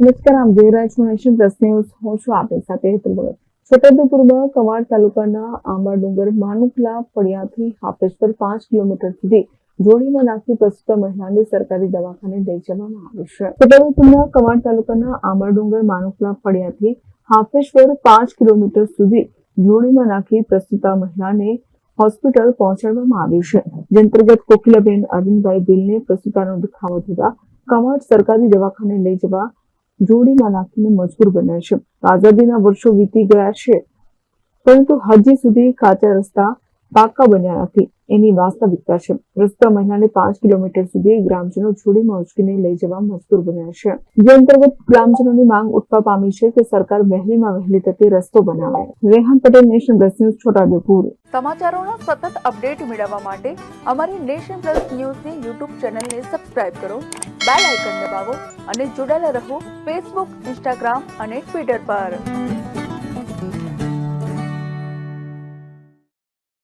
નમસ્કાર આપ જોઈ રહ્યા છો હું છું આપની સાથે હેતલ ભગત છોટાઉદેપુરમાં કવાડ તાલુકાના આંબા ડુંગર માનુકલા પડિયાથી હાપેશ્વર પાંચ કિલોમીટર સુધી જોડીમાં નાખી પ્રસ્તુત મહિલાને સરકારી દવાખાને લઈ જવામાં આવી છે. છોટાઉદેપુરના કવાડ તાલુકાના આંબા ડુંગર માનુકલા પડિયાથી હાપેશ્વર પાંચ કિલોમીટર સુધી જોડીમાં નાખી પ્રસ્તુત મહિલાને હોસ્પિટલ પહોંચાડવામાં આવી છે. જે અંતર્ગત કોકિલાબેન અરવિંદભાઈ બિલને પ્રસ્તુતાનો દુખાવો થતા કવાડ સરકારી દવાખાને લઈ જવા જોડીમાં નાખીને મજબૂર બન્યા છે. આઝાદીના વર્ષો વીતી ગયા છે. પરંતુ હજી સુધી કાચા રસ્તા પાકા બન્યા નથી. એની વાસ્તવિકતા છે. રસ્તા મહિલાને પાંચ કિલોમીટર સુધી ગ્રામજનો છોડીમાં ઉચકીને લઈ જવા મજબૂર બન્યા છે. જે અંતર્ગત ગ્રામજનોની માંગ ઉઠવા પામી છે કે સરકાર વહેલીમાં વહેલી તકે રસ્તો બનાવે. Rehan Patel, Nation Plus News, Chhotaudepur. સમાચારોના સતત અપડેટ મેળવવા માટે અમારી નેશન પ્લસ ન્યૂઝની યુટ્યુબ ચેનલને સબસ્ક્રાઇબ કરો, બેલ આઇકન દબાવો અને જોડાયેલા રહો ફેસબુક, ઇન્સ્ટાગ્રામ અને ટ્વિટર પર.